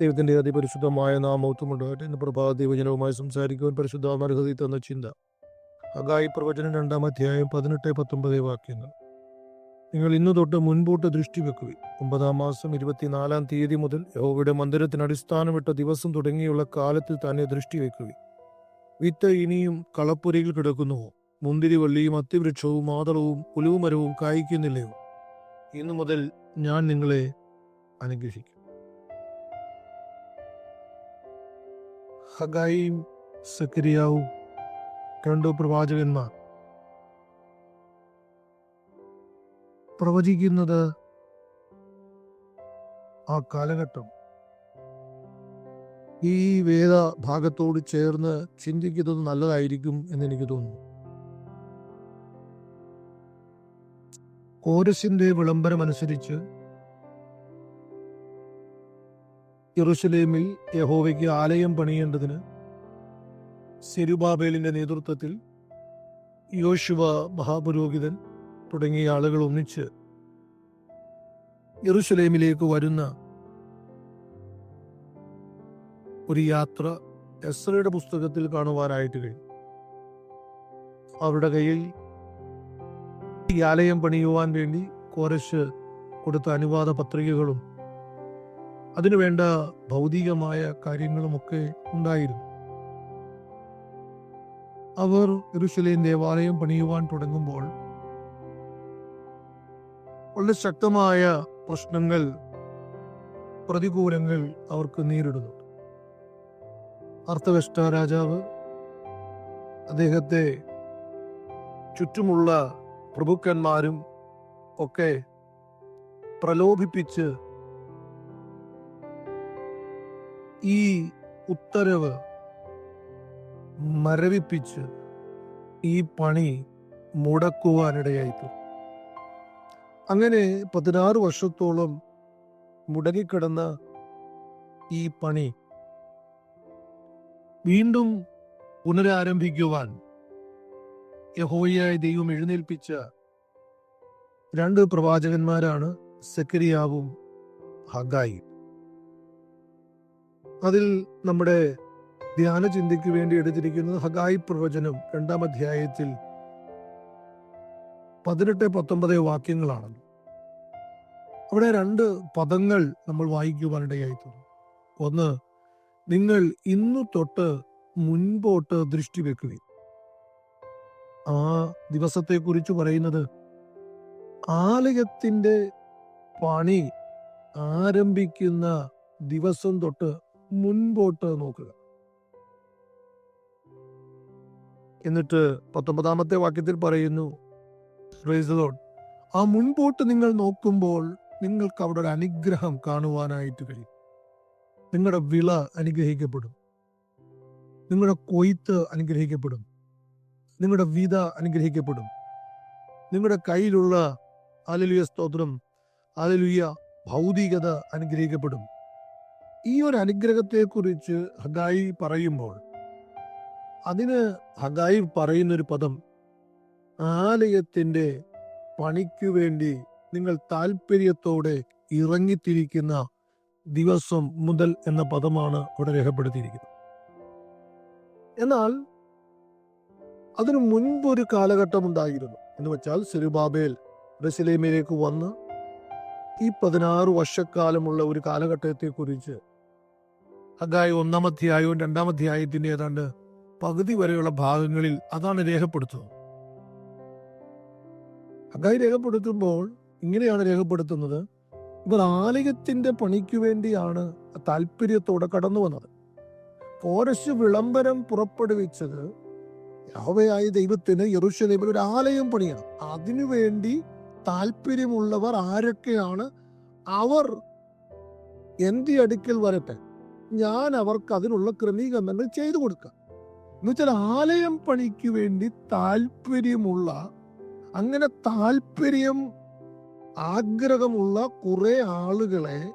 ദൈവത്തിന്റെ അതിപരിശുദ്ധമായ നാമൗത്തുമുണ്ടാകട്ടെ ഇന്ന് പ്രഭാത ദൈവജനവുമായി സംസാരിക്കുവാൻ പരിശുദ്ധാമർഹതി തന്ന ചിന്ത. അഗായി പ്രവചനം രണ്ടാം അധ്യായം പതിനെട്ട് പത്തൊമ്പത് വാക്യങ്ങൾ. നിങ്ങൾ ഇന്നു തൊട്ട് മുൻപോട്ട് ദൃഷ്ടി വെക്കുവിൻ. ഒമ്പതാം മാസം ഇരുപത്തിനാലാം തീയതി മുതൽ യഹോവയുടെ മന്ദിരത്തിന് അടിസ്ഥാനമിട്ട ദിവസം തുടങ്ങിയുള്ള കാലത്തിൽ തന്നെ ദൃഷ്ടി വെക്കുവിൻ. വിത്ത് ഇനിയും കളപ്പുരയിൽ കിടക്കുന്നുവോ? മുന്തിരിവള്ളിയും അത്തിവൃക്ഷവും മാതളവും പുലുവുമരവും കായ്ക്കുന്നില്ലയോ? ഇന്നു മുതൽ ഞാൻ നിങ്ങളെ അനുഗ്രഹിക്കും. ഹഗായിയും സക്രിയാവും രണ്ടു പ്രവാചകന്മാർ പ്രവചിക്കുന്നത് ആ കാലഘട്ടം. ഈ വേദ ഭാഗത്തോട് ചേർന്ന് ചിന്തിക്കുന്നത് നല്ലതായിരിക്കും എന്ന് എനിക്ക് തോന്നുന്നു. കോരസിന്റെ വിളംബരം അനുസരിച്ച് യെറുശലേമിൽ യഹോവയ്ക്ക് ആലയം പണിയേണ്ടതിന് സെരുബാബേലിന്റെ നേതൃത്വത്തിൽ യോശുവ മഹാപുരോഹിതൻ തുടങ്ങിയ ആളുകൾ ഒന്നിച്ച് യെറുസലേമിലേക്ക് വരുന്ന ഒരു യാത്ര എസ്രയുടെ പുസ്തകത്തിൽ കാണുവാനായിട്ട് കഴിയും അവരുടെ കയ്യിൽ ഈ ആലയം പണിയുവാൻ വേണ്ടി കോരശ് കൊടുത്ത അനുവാദ പത്രികകളും അതിനുവേണ്ട ഭൗതികമായ കാര്യങ്ങളുമൊക്കെ ഉണ്ടായിരുന്നു. അവർ യെരുശലേം ദേവാലയം പണിയുവാൻ തുടങ്ങുമ്പോൾ വളരെ ശക്തമായ പ്രശ്നങ്ങൾ പ്രതികൂലങ്ങൾ അവർക്ക് നേരിടുന്നു. അർത്ഥവെഷ്ട രാജാവ് അദ്ദേഹത്തെ ചുറ്റുമുള്ള പ്രഭുക്കന്മാരും ഒക്കെ പ്രലോഭിപ്പിച്ച് ഈ ഉത്തരവ് മരവിപ്പിച്ച് ഈ പണി മുടക്കുവാനിടയായിത്തു അങ്ങനെ പതിനാറ് വർഷത്തോളം മുടങ്ങിക്കിടന്ന ഈ പണി വീണ്ടും പുനരാരംഭിക്കുവാൻ യഹോയായ ദൈവം എഴുന്നേൽപ്പിച്ച രണ്ട് പ്രവാചകന്മാരാണ് സെക്കരിയാവും ഹഗായി അതിൽ നമ്മുടെ ധ്യാന ചിന്തയ്ക്ക് വേണ്ടി എടുത്തിരിക്കുന്നത് ഹഗായി പ്രവചനം രണ്ടാം അധ്യായത്തിൽ പതിനെട്ട് പത്തൊമ്പത് വാക്യങ്ങളാണ് അവിടെ രണ്ട് പദങ്ങൾ നമ്മൾ വായിക്കുവാനിടയായി തോന്നും ഒന്ന് നിങ്ങൾ ഇന്നു തൊട്ട് മുൻപോട്ട് ദൃഷ്ടി വെക്കുക ആ ദിവസത്തെക്കുറിച്ച് പറയുന്നത് ആലയത്തിന്റെ പണി ആരംഭിക്കുന്ന ദിവസം തൊട്ട് മുൻപോട്ട് നോക്കുക. എന്നിട്ട് പത്തൊമ്പതാമത്തെ വാക്യത്തിൽ പറയുന്നു "Praise ആ മുൻപോട്ട് നിങ്ങൾ നോക്കുമ്പോൾ നിങ്ങൾക്ക് അവിടെ ഒരു അനുഗ്രഹം കാണുവാനായിട്ട് കഴിയും. നിങ്ങളുടെ വിള അനുഗ്രഹിക്കപ്പെടും. നിങ്ങളുടെ കൊയ്ത്ത് അനുഗ്രഹിക്കപ്പെടും. നിങ്ങളുടെ വിത അനുഗ്രഹിക്കപ്പെടും. നിങ്ങളുടെ കയ്യിലുള്ള അലലുയ സ്തോത്രം അലലുയ ഭൗതികത അനുഗ്രഹിക്കപ്പെടും. ഈ ഒരു അനുഗ്രഹത്തെക്കുറിച്ച് ഹഗായി പറയുമ്പോൾ അതിന് ഹഗായി പറയുന്നൊരു പദം ആലയത്തിന്റെ പണിക്കു വേണ്ടി നിങ്ങൾ താല്പര്യത്തോടെ ഇറങ്ങിത്തിരിക്കുന്ന ദിവസം മുതൽ എന്ന പദമാണ് അവിടെ രേഖപ്പെടുത്തിയിരിക്കുന്നത്. എന്നാൽ അതിനു മുൻപ് ഒരു കാലഘട്ടം ഉണ്ടായിരുന്നു എന്ന് വെച്ചാൽ സെരുബാബേൽ ബെസലേമിലേക്ക് വന്ന് ഈ പതിനാറ് വർഷക്കാലമുള്ള ഒരു കാലഘട്ടത്തെക്കുറിച്ച് ഹഗായി ഒന്നാം അധ്യായവും രണ്ടാം അധ്യായത്തിന്റെ ഏതാണ്ട് പകുതി വരെയുള്ള ഭാഗങ്ങളിൽ അതാണ് രേഖപ്പെടുത്തുന്നത് ഹഗായി രേഖപ്പെടുത്തുമ്പോൾ ഇങ്ങനെയാണ് രേഖപ്പെടുത്തുന്നത്. ഇവർ ആലയത്തിന്റെ പണിക്ക് വേണ്ടിയാണ് താല്പര്യത്തോടെ കടന്നു വന്നത്. കോരശ് വിളംബരം പുറപ്പെടുവിച്ചത് യഹോവയായ ദൈവത്തിന് യെറുശലേമിൽ ഒരു ആലയം പണിയണം. അതിനുവേണ്ടി താല്പര്യമുള്ളവർ ആരൊക്കെയാണ്? അവർ. എന്റെ അടുക്കൽ വരട്ടെ? ഞാൻ അവർക്ക് അതിനുള്ള ക്രമീകരണങ്ങൾ ചെയ്തു കൊടുക്കാം. എന്നുവെച്ചാൽ ആലയം പണിക്ക് വേണ്ടി താല്പര്യമുള്ള അങ്ങനെ താല്പര്യം ആഗ്രഹമുള്ള കുറെ ആളുകളെ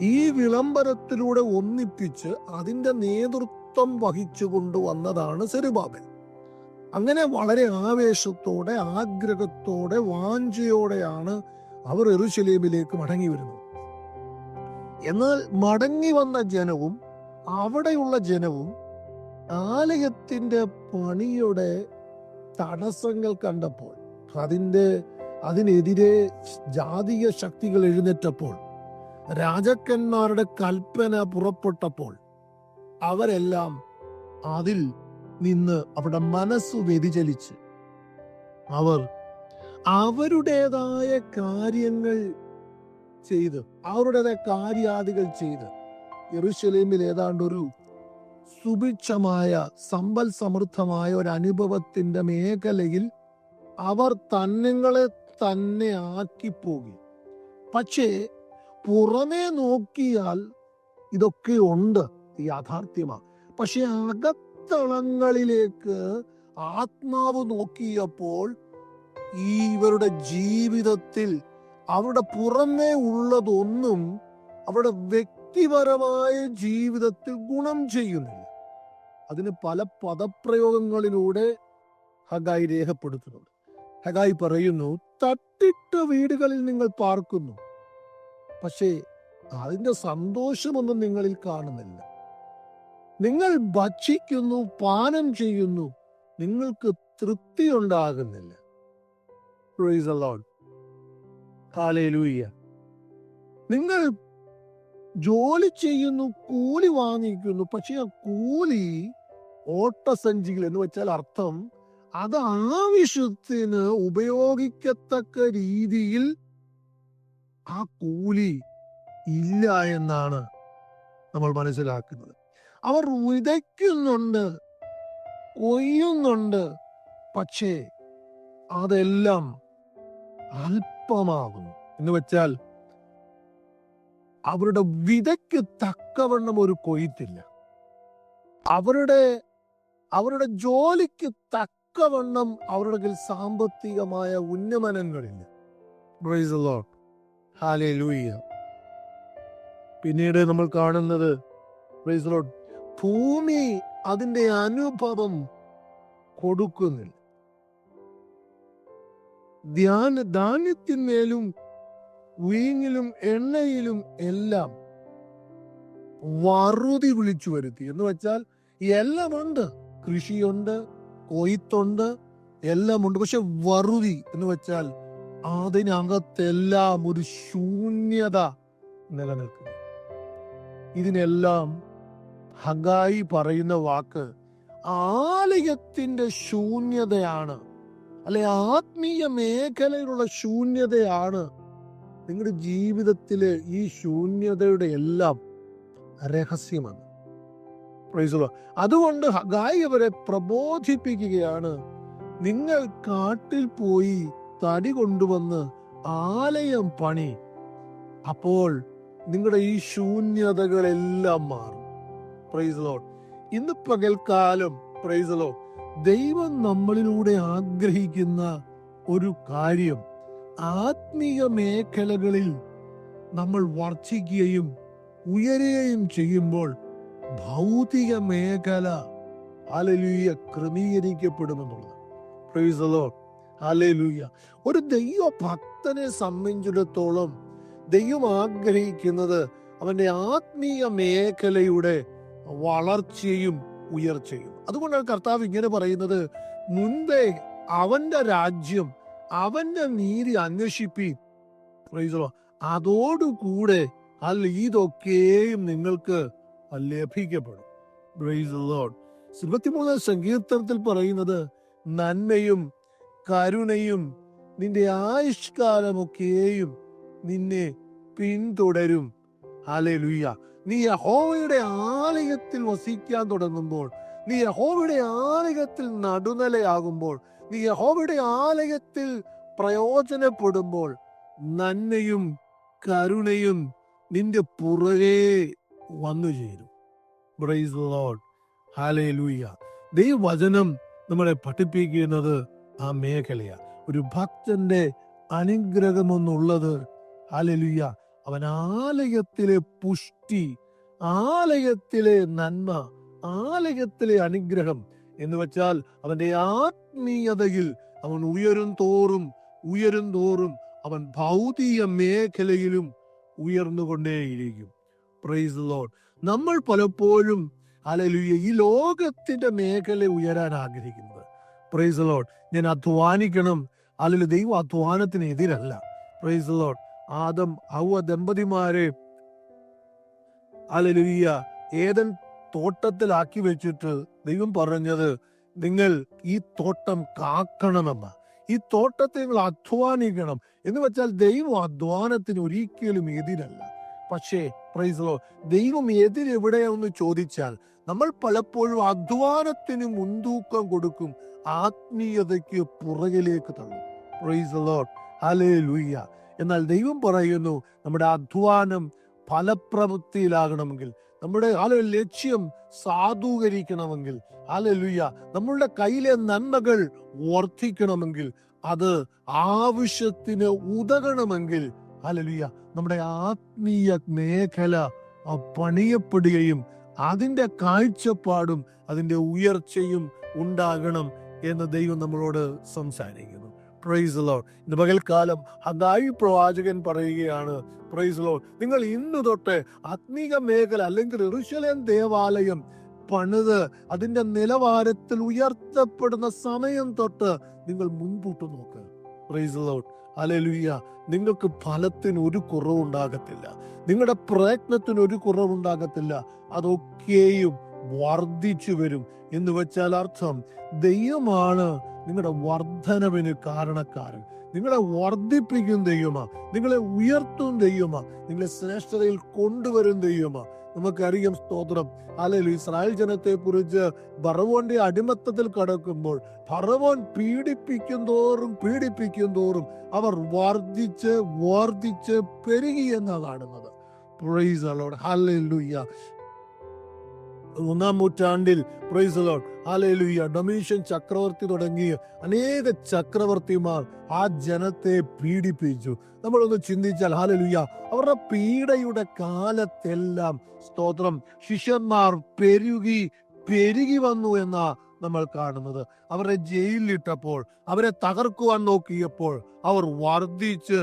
ഈ വിളംബരത്തിലൂടെ ഒന്നിപ്പിച്ച് അതിന്റെ നേതൃത്വം വഹിച്ചു കൊണ്ടുവന്നതാണ് സെരുബാബൻ അങ്ങനെ വളരെ ആവേശത്തോടെ ആഗ്രഹത്തോടെ വാഞ്ചയോടെയാണ് അവർ എറുശലേമിലേക്ക് മടങ്ങി വരുന്നത്. എന്നാൽ മടങ്ങി വന്ന ജനവും അവിടെയുള്ള ജനവും ആലയത്തിന്റെ പണിയുടെ തടസ്സങ്ങൾ കണ്ടപ്പോൾ അതിന്റെ അതിനെതിരെ ജാതീയ ശക്തികൾ എഴുന്നേറ്റപ്പോൾ രാജാക്കന്മാരുടെ കൽപ്പന പുറപ്പെട്ടപ്പോൾ അവരെല്ലാം അതിൽ നിന്ന് അവിടെ മനസ്സ് വ്യതിചലിച്ച്. അവർ അവരുടേതായ കാര്യങ്ങൾ ചെയ്ത് അവരുടേതായ കാര്യാദികൾ ചെയ്ത്. യെറുശലേമിൽ ഏതാണ്ട് ഒരു സുഭിക്ഷമായ സമ്പൽ സമൃദ്ധമായ ഒരു അനുഭവത്തിന്റെ മേഖലയിൽ അവർ തന്നങ്ങളെ തന്നെ ആക്കി ആക്കിപ്പോകി. പക്ഷേ പുറമേ നോക്കിയാൽ ഇതൊക്കെ ഉണ്ട് യാഥാർത്ഥ്യമാണ്. പക്ഷെ അകത്തളങ്ങളിലേക്ക് ആത്മാവ് നോക്കിയപ്പോൾ ഈ ഇവരുടെ ജീവിതത്തിൽ അവരുടെ പുറമേ ഉള്ളതൊന്നും അവരുടെ വ്യക്തിപരമായ ജീവിതത്തിൽ ഗുണം ചെയ്യുന്നില്ല. അതിന് പല പദപ്രയോഗങ്ങളിലൂടെ ഹഗായി രേഖപ്പെടുത്തുന്നുണ്ട്. ഹഗായി പറയുന്നു തട്ടിട്ട വീടുകളിൽ നിങ്ങൾ പാർക്കുന്നു. പക്ഷേ അതിന്റെ സന്തോഷമൊന്നും നിങ്ങളിൽ കാണുന്നില്ല. നിങ്ങൾ ഭക്ഷിക്കുന്നു പാനം ചെയ്യുന്നു. നിങ്ങൾക്ക് തൃപ്തി ഉണ്ടാകുന്നില്ല Hallelujah. നിങ്ങൾ ജോലി ചെയ്യുന്നു കൂലി വാങ്ങിക്കുന്നു പക്ഷെ ആ കൂലി ഓട്ടസഞ്ചികൾ എന്ന് വെച്ചാൽ അർത്ഥം അത് ആവശ്യത്തിന് ഉപയോഗിക്കത്തക്ക രീതിയിൽ ആ കൂലി ഇല്ല എന്നാണ് നമ്മൾ മനസ്സിലാക്കുന്നത് അവർ വിതയ്ക്കുന്നുണ്ട് കൊയ്യുന്നുണ്ട് പക്ഷേ അതെല്ലാം അല്പമാകുന്നു എന്ന് വെച്ചാൽ അവരുടെ വിതയ്ക്ക് തക്കവണ്ണം ഒരു കൊയ്ത്തില്ല. അവരുടെ അവരുടെ ജോലിക്ക് തക്കവണ്ണം അവരുടെ സാമ്പത്തികമായ ഉന്നമനങ്ങളില്ല. പിന്നീട് നമ്മൾ കാണുന്നത്. ഭൂമി അതിന്റെ അനുഭവം കൊടുക്കുന്നില്ല. ധ്യാന ധാന്യത്തിന്മേലും വീഞ്ഞിലും എണ്ണയിലും എല്ലാം വറുതി വിളിച്ചു വരുത്തി. എന്ന് വെച്ചാൽ എല്ലാമുണ്ട്. കൃഷിയുണ്ട് കൊയ്ത്തുണ്ട് എല്ലാമുണ്ട്. പക്ഷെ വറുതി എന്ന് വെച്ചാൽ അതിനകത്തെല്ലാം ഒരു ശൂന്യത നിലനിൽക്കുന്നു. ഇതിനെല്ലാം ഹഗായി പറയുന്ന വാക്ക് ആലയത്തിന്റെ ശൂന്യതയാണ്. അല്ലെ ആത്മീയ മേഖലയിലുള്ള ശൂന്യതയാണ് നിങ്ങളുടെ ജീവിതത്തിലെ ഈ ശൂന്യതയുടെ എല്ലാം രഹസ്യമാണ്. അതുകൊണ്ട് ഗായകരെ പ്രബോധിപ്പിക്കുകയാണ് നിങ്ങൾ കാട്ടിൽ പോയി തടി കൊണ്ടുവന്ന് ആലയം പണി അപ്പോൾ നിങ്ങളുടെ ഈ ശൂന്യതകളെല്ലാം മാറും. പ്രൈസ് ലോഡ് ഇന്ന് പകൽക്കാലം പ്രൈസ് ലോഡ് ദൈവം നമ്മളിലൂടെ ആഗ്രഹിക്കുന്ന ഒരു കാര്യം ആത്മീയ മേഖലകളിൽ നമ്മൾ വർദ്ധിക്കുകയും ഉയരുകയും ചെയ്യുമ്പോൾ ഭൗതിക മേഖല അലലൂയ ക്രമീകരിക്കപ്പെടുമെന്നുള്ളത്. പ്രൈസ് അലലൂയ ഒരു ദൈവ ഭക്തനെ സംബന്ധിച്ചിടത്തോളം ദൈവം ആഗ്രഹിക്കുന്നത് അവന്റെ ആത്മീയ മേഖലയുടെ വളർച്ചയും ഉയർച്ചയും. അതുകൊണ്ടാണ് കർത്താവ് ഇങ്ങനെ പറയുന്നത് മുൻപേ അവന്റെ രാജ്യം അവന്റെ നീതി അന്വേഷിപ്പി അതോടുകൂടെ അല്ല ഇതൊക്കെയും നിങ്ങൾക്ക് ലഭിക്കപ്പെടും. ഇരുപത്തിമൂന്നാം സങ്കീർത്തനത്തിൽ പറയുന്നത് നന്മയും കരുണയും നിന്റെ ആയുഷ്കാലമൊക്കെയും നിന്നെ പിന്തുടരും. ഹാലലുയ്യ നീ യഹോവയുടെ ആലയത്തിൽ വസിക്കാൻ തുടങ്ങുമ്പോൾ നീ യഹോവയുടെ ആലയത്തിൽ നടുനിലയാകുമ്പോൾ നീ യഹോവയുടെ ആലയത്തിൽ പ്രയോജനപ്പെടുമ്പോൾ നന്മയും കരുണയും നിന്റെ പുറകെ വന്നു ചേരും. ദൈവവചനം നമ്മളെ പഠിപ്പിക്കുന്നത് ആ മേഖലയാണ് ഒരു ഭക്തന്റെ അനുഗ്രഹമെന്നുള്ളത് ഹാലലുയ്യ അവൻ ആലയത്തിലെ പുഷ്ടി ആലയത്തിലെ നന്മ ആലയത്തിലെ അനുഗ്രഹം എന്ന് വെച്ചാൽ അവന്റെ ആത്മീയതയിൽ അവൻ ഉയരും തോറും ഉയരും തോറും അവൻ ഭൗതിക മേഖലയിലും ഉയർന്നുകൊണ്ടേയിരിക്കും. പ്രൈസ് ലോഡ് നമ്മൾ പലപ്പോഴും അലലുയ ഈ ലോകത്തിന്റെ മേഖല ഉയരാൻ ആഗ്രഹിക്കുന്നത്. പ്രൈസ് ലോഡ് ഞാൻ അധ്വാനിക്കണം. അല്ലെങ്കിൽ ദൈവം അധ്വാനത്തിന് എതിരല്ല. പ്രൈസ് ലോഡ് ആദം ഹൗവ ദമ്പതിമാരെ അലലുയ ഏതൻ തോട്ടത്തിലാക്കി വെച്ചിട്ട് ദൈവം പറഞ്ഞത് നിങ്ങൾ ഈ തോട്ടം കാക്കണമെന്ന. ഈ തോട്ടത്തെ നിങ്ങൾ അധ്വാനിക്കണം. എന്ന് വെച്ചാൽ ദൈവം അധ്വാനത്തിന് ഒരിക്കലും എതിരല്ല. പക്ഷേ പ്രൈസലോ ദൈവം എതിരെവിടെയെന്ന് ചോദിച്ചാൽ നമ്മൾ പലപ്പോഴും അധ്വാനത്തിന് മുൻതൂക്കം കൊടുക്കും ആത്മീയതയ്ക്ക് പുറകിലേക്ക് തള്ളും. പ്രൈസ് ലോഡ് ഹലേ ലൂയ്യ എന്നാൽ ദൈവം പറയുന്നു നമ്മുടെ അധ്വാനം ഫലപ്രവൃത്തിയിലാകണമെങ്കിൽ നമ്മുടെ ആലോ ലക്ഷ്യം സാധൂകരിക്കണമെങ്കിൽ ആലലുയ്യ നമ്മളുടെ കയ്യിലെ നന്മകൾ വർദ്ധിക്കണമെങ്കിൽ അത് ആവശ്യത്തിന് ഉതകണമെങ്കിൽ ആലലുയ്യ നമ്മുടെ ആത്മീയ മേഖല പണിയപ്പെടുകയും അതിന്റെ കാഴ്ചപ്പാടും അതിന്റെ ഉയർച്ചയും ഉണ്ടാകണം എന്ന് ദൈവം നമ്മളോട് സംസാരിക്കുന്നു. പ്രൈസ് ലോ ഇന്ന് പകൽക്കാലം ഹഗായി പ്രവാചകൻ പറയുകയാണ് പ്രൈസ് ലോ നിങ്ങൾ ഇന്ന് തൊട്ട് ആത്മീക മേഖല അല്ലെങ്കിൽ ഋഷലേം ദേവാലയം പണിത് അതിന്റെ നിലവാരത്തിൽ ഉയർത്തപ്പെടുന്ന സമയം തൊട്ട് നിങ്ങൾ മുൻപൂട്ട് നോക്ക്. പ്രൈസ് ലോഡ് അലലുയ്യ നിങ്ങൾക്ക് ഫലത്തിന് ഒരു കുറവുണ്ടാകത്തില്ല. നിങ്ങളുടെ പ്രയത്നത്തിന് ഒരു കുറവുണ്ടാകത്തില്ല. അതൊക്കെയും വർദ്ധിച്ചു വരും. എന്ന് വെച്ചാൽ അർത്ഥം ദൈവമാണ് നിങ്ങളുടെ വർധനവിന് കാരണക്കാരൻ. നിങ്ങളെ വർദ്ധിപ്പിക്കും ദൈവമാ. നിങ്ങളെ ഉയർത്തും ദൈവമാ. നിങ്ങളെ ശ്രേഷ്ഠതയിൽ കൊണ്ടുവരും ദൈവമാ. നമുക്കറിയാം സ്തോത്രം. അല്ലെങ്കിൽ ഇസ്രായേൽ ജനത്തെ കുറിച്ച് ഭറവോന്റെ അടിമത്തത്തിൽ കടക്കുമ്പോൾ ഭറവോൻ പീഡിപ്പിക്കും തോറും പീഡിപ്പിക്കും തോറും അവർ വർദ്ധിച്ച് വർദ്ധിച്ച് പെരുകി എന്നാ കാണുന്നത് പ്രൈസ് ഹല്ലേലൂയ. ഒന്നാം നൂറ്റാണ്ടിൽ പ്രൈസ് അലോഡ് ഹല്ലേലൂയ ഡൊമീഷ്യൻ ചക്രവർത്തി തുടങ്ങി അനേക ചക്രവർത്തിമാർ ആ ജനത്തെ പീഡിപ്പിച്ചു. നമ്മളൊന്ന് ചിന്തിച്ചാൽ ഹാലലുയ്യ അവരുടെ പീഡയുടെ കാലത്തെല്ലാം സ്തോത്രം. ശിഷ്യന്മാർ പെരുകി പെരുകി വന്നു എന്നാ നമ്മൾ കാണുന്നത്. അവരെ ജയിലിലിട്ടപ്പോൾ അവരെ തകർക്കുവാൻ നോക്കിയപ്പോൾ അവർ വർദ്ധിച്ച്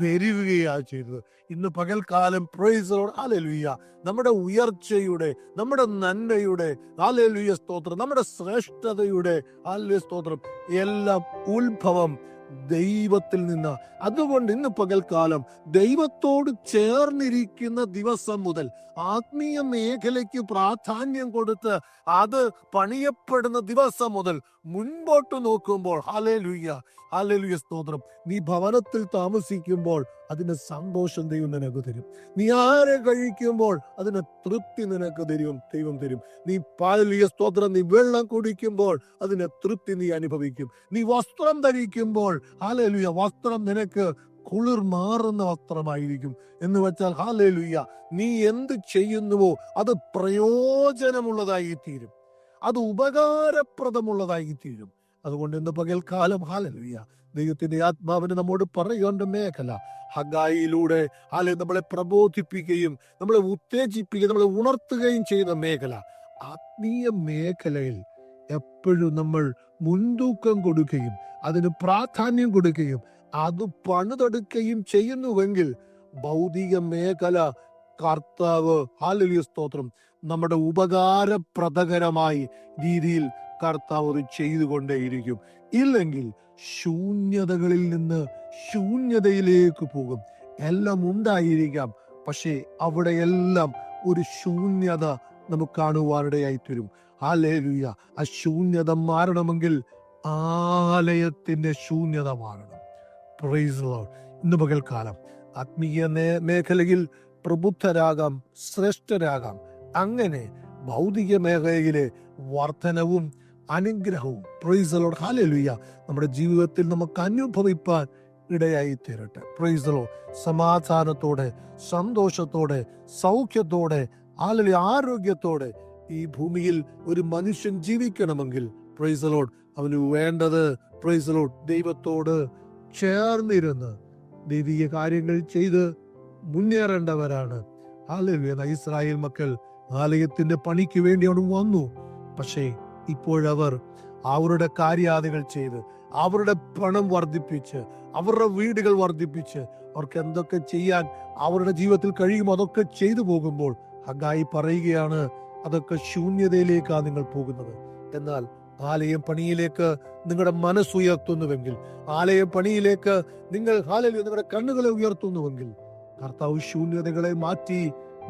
പെരുകുകയാണ് ചെയ്തത്. ഇന്ന് പകൽക്കാലം പ്രൈസറോട് ആലലുയ്യ നമ്മുടെ ഉയർച്ചയുടെ നമ്മുടെ നന്മയുടെ ആലലുയ സ്തോത്രം. നമ്മുടെ ശ്രേഷ്ഠതയുടെ ആലലുയ സ്തോത്രം. എല്ലാം ഉത്ഭവം ദൈവത്തിൽ നിന്ന് അതുകൊണ്ട് ഇന്ന് പകൽക്കാലം ദൈവത്തോട് ചേർന്നിരിക്കുന്ന ദിവസം മുതൽ ആത്മീയ മേഖലയ്ക്ക് പ്രാധാന്യം കൊടുത്ത് അത് പണിയപ്പെടുന്ന ദിവസം മുതൽ മുൻപോട്ട് നോക്കുമ്പോൾ ഹലേലുയ്യ ഹലേലുയ സ്തോത്രം. നീ ഭവനത്തിൽ താമസിക്കുമ്പോൾ അതിന് സന്തോഷം ദൈവം നിനക്ക് തരും. നീ ആരെ കഴിക്കുമ്പോൾ അതിന് തൃപ്തി നിനക്ക് തരും ദൈവം തരും. നീ പാലിയ സ്തോത്രം നീ വെള്ളം കുടിക്കുമ്പോൾ അതിന് തൃപ്തി നീ അനുഭവിക്കും. നീ വസ്ത്രം ധരിക്കുമ്പോൾ ഹാലേലുയ്യ വസ്ത്രം നിനക്ക് കുളിർ മാറുന്ന വസ്ത്രമായിരിക്കും എന്ന് വെച്ചാൽ ഹാലേലുയ്യ നീ എന്ത് ചെയ്യുന്നുവോ അത് പ്രയോജനമുള്ളതായി തീരും അത് ഉപകാരപ്രദമുള്ളതായി തീരും അതുകൊണ്ട് ഇന്ന് പകൽക്കാലം ഹാലലുയ്യ ദൈവത്തിന്റെ ആത്മാവിന് നമ്മോട് പറയേണ്ട മേഖല. ഹഗായിലൂടെ ഹാലെ നമ്മളെ പ്രബോധിപ്പിക്കുകയും നമ്മളെ ഉത്തേജിപ്പിക്കുകയും നമ്മളെ ഉണർത്തുകയും ചെയ്യുന്ന മേഖല. ആത്മീയ മേഖലയിൽ എപ്പോഴും നമ്മൾ മുൻതൂക്കം കൊടുക്കുകയും അതിന് പ്രാധാന്യം കൊടുക്കുകയും അത് പണിതെടുക്കുകയും ചെയ്യുന്നുവെങ്കിൽ ഭൗതിക മേഖല കർത്താവ് ഹാലലിയ സ്തോത്രം നമ്മുടെ ഉപകാരപ്രദകരമായി രീതിയിൽ കർത്താവ് അത് ചെയ്തുകൊണ്ടേയിരിക്കും. ഇല്ലെങ്കിൽ ശൂന്യതകളിൽ നിന്ന് ശൂന്യതയിലേക്ക് പോകും. എല്ലാം ഉണ്ടായിരിക്കാം പക്ഷേ അവിടെയെല്ലാം ഒരു ശൂന്യത നമുക്ക് കാണുവാനിടയായി തരും ഹാലേലുയ. ആ ശൂന്യത മാറണമെങ്കിൽ ആലയത്തിന്റെ ശൂന്യത മാറണം. പ്രൈസ് ലോർഡ് ഇന്ന് പകൽക്കാലം ആത്മീയ മേഖലയിൽ പ്രബുദ്ധരാകാം ശ്രേഷ്ഠരാകാം. അങ്ങനെ ഭൗതിക മേഖലയിലെ വർധനവും അനുഗ്രഹവും പ്രൈസ് ലോർഡ് ഹാലലുയ്യ നമ്മുടെ ജീവിതത്തിൽ നമുക്ക് അനുഭവിപ്പാൻ ഇടയായി തീരട്ടെ പ്രൈസ് ലോ സമാധാനത്തോടെ സന്തോഷത്തോടെ സൗഖ്യത്തോടെ ആലലി ആരോഗ്യത്തോടെ ഈ ഭൂമിയിൽ ഒരു മനുഷ്യൻ ജീവിക്കണമെങ്കിൽ പ്രൈസ് ലോഡ് അവന് വേണ്ടത് പ്രൈസ് ലോഡ് ദൈവത്തോട് ചേർന്നിരുന്ന് ദൈവിക കാര്യങ്ങൾ ചെയ്ത് മുന്നേറേണ്ടവരാണ്. ഹാലലുയ ഇസ്രായേൽ മക്കൾ ആലയത്തിന്റെ പണിക്ക് വേണ്ടി അവിടെ വന്നു. പക്ഷേ ഇപ്പോഴവർ അവരുടെ കാര്യാദികൾ ചെയ്ത് അവരുടെ പണം വർദ്ധിപ്പിച്ച് അവരുടെ വീടുകൾ വർദ്ധിപ്പിച്ച് അവർക്ക് എന്തൊക്കെ ചെയ്യാൻ അവരുടെ ജീവിതത്തിൽ കഴിയുമോ അതൊക്കെ ചെയ്തു പോകുമ്പോൾ ഹഗായി പറയുകയാണ് അതൊക്കെ ശൂന്യതയിലേക്കാണ് നിങ്ങൾ പോകുന്നത്. എന്നാൽ ആലയം പണിയിലേക്ക് നിങ്ങളുടെ മനസ്സുയർത്തുന്നുവെങ്കിൽ ആലയം പണിയിലേക്ക് നിങ്ങൾ ഹാലയിൽ നിങ്ങളുടെ കണ്ണുകളെ ഉയർത്തുന്നുവെങ്കിൽ കർത്താവ് ശൂന്യതകളെ മാറ്റി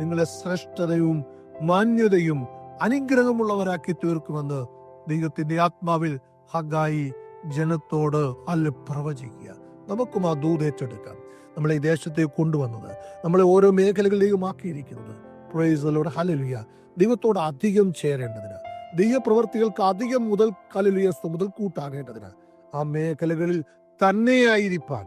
നിങ്ങളെ ശ്രേഷ്ഠതയും മാന്യതയും അനുഗ്രഹമുള്ളവരാക്കി തീർക്കുമെന്ന് ദൈവത്തിന്റെ ആത്മാവിൽ ഹഗായി ജനത്തോട് അല്ല പ്രവചിക്കുക നമുക്കും ആ ദൂത് ഏറ്റെടുക്കാം. നമ്മളെ ഈ ദേശത്തേക്ക് കൊണ്ടുവന്നത് നമ്മളെ ഓരോ മേഖലകളിലേക്കും ആക്കിയിരിക്കുന്നത്. പ്രൈസലോട് ഹലലുയ ദൈവത്തോട് അധികം ചേരേണ്ടതിന് ദൈവപ്രവർത്തികൾക്ക് അധികം മുതൽ കലലുയ മുതൽ കൂട്ടാകേണ്ടതിന് ആ മേഖലകളിൽ തന്നെയായിരിക്കാൻ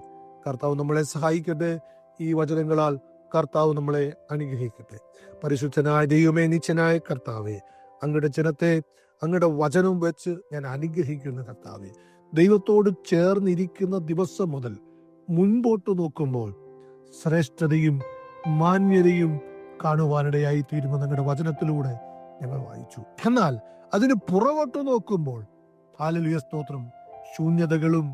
കർത്താവ് നമ്മളെ സഹായിക്കട്ടെ. ഈ വചനങ്ങളാൽ കർത്താവ് നമ്മളെ അനുഗ്രഹിക്കട്ടെ. പരിശുദ്ധനായ ദൈവമേ നിച്ചനായ കർത്താവെ അങ്ങയുടെ ജനത്തെ അങ്ങയുടെ വചനം വെച്ച് ഞാൻ അനുഗ്രഹിക്കുന്ന കർത്താവെ ദൈവത്തോട് ചേർന്നിരിക്കുന്ന ദിവസം മുതൽ മുൻപോട്ട് നോക്കുമ്പോൾ ശ്രേഷ്ഠതയും മാന്യതയും കാണുവാനിടയായി തീരുമെന്ന് നിങ്ങളുടെ വചനത്തിലൂടെ ഞങ്ങൾ വായിച്ചു. എന്നാൽ അതിന് പുറകോട്ട് നോക്കുമ്പോൾ ഹാലലുയ സ്തോത്രം. ശൂന്യതകളും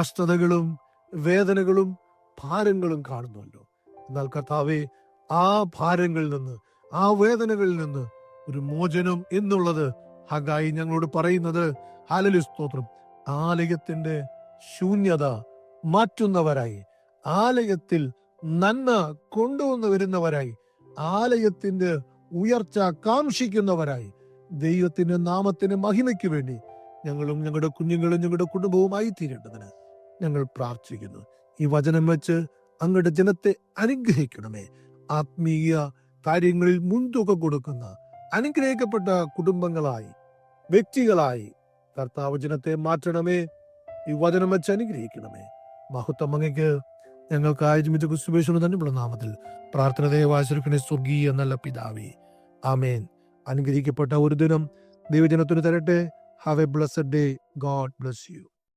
കഷ്ടതകളും വേദനകളും ഭാരങ്ങളും കാണുന്നുവല്ലോ. എന്നാൽ കർത്താവെ ആ ഭാരങ്ങളിൽ നിന്ന് ആ വേദനകളിൽ നിന്ന് ഒരു മോചനം എന്നുള്ളത് ഹഗായി ഞങ്ങളോട് പറയുന്നത് ഹാലലു സ്തോത്രം. ആലയത്തിന്റെ ശൂന്യത മാറ്റുന്നവരായി ആലയത്തിൽ നന്മ കൊണ്ടുവന്നു വരുന്നവരായി ആലയത്തിന്റെ ഉയർച്ച കാംക്ഷിക്കുന്നവരായി ദൈവത്തിന്റെ നാമത്തിന് മഹിമയ്ക്ക് വേണ്ടി ഞങ്ങളും ഞങ്ങളുടെ കുഞ്ഞുങ്ങളും ഞങ്ങളുടെ കുടുംബവുമായി തീരേണ്ടതിന് ഞങ്ങൾ പ്രാർത്ഥിക്കുന്നു. ഈ വചനം വെച്ച് അങ്ങയുടെ ജനത്തെ അനുഗ്രഹിക്കണമേ. ആത്മീയ കാര്യങ്ങളിൽ മുൻതൂക്കം കൊടുക്കുന്ന അനുഗ്രഹിക്കപ്പെട്ട കുടുംബങ്ങളായി വ്യക്തികളായി കർത്താവ് ജനത്തെ മാറ്റണമേ. ഈ വചനം വെച്ച് അനുഗ്രഹിക്കണമേ. മഹത്വം ഞങ്ങൾക്ക് ആയിരുമിച്ച കുസുബേശ്വര തന്നെയുള്ള നാമത്തിൽ. പ്രാർത്ഥന ദേവാശുരുക്കണേ സ്വർഗീയ നല്ല പിതാവേ. ആമേൻ. അനുഗ്രഹിക്കപ്പെട്ട ഒരു ദിനം ദൈവജനത്തിന് തരട്ടെ. Have a blessed day God bless you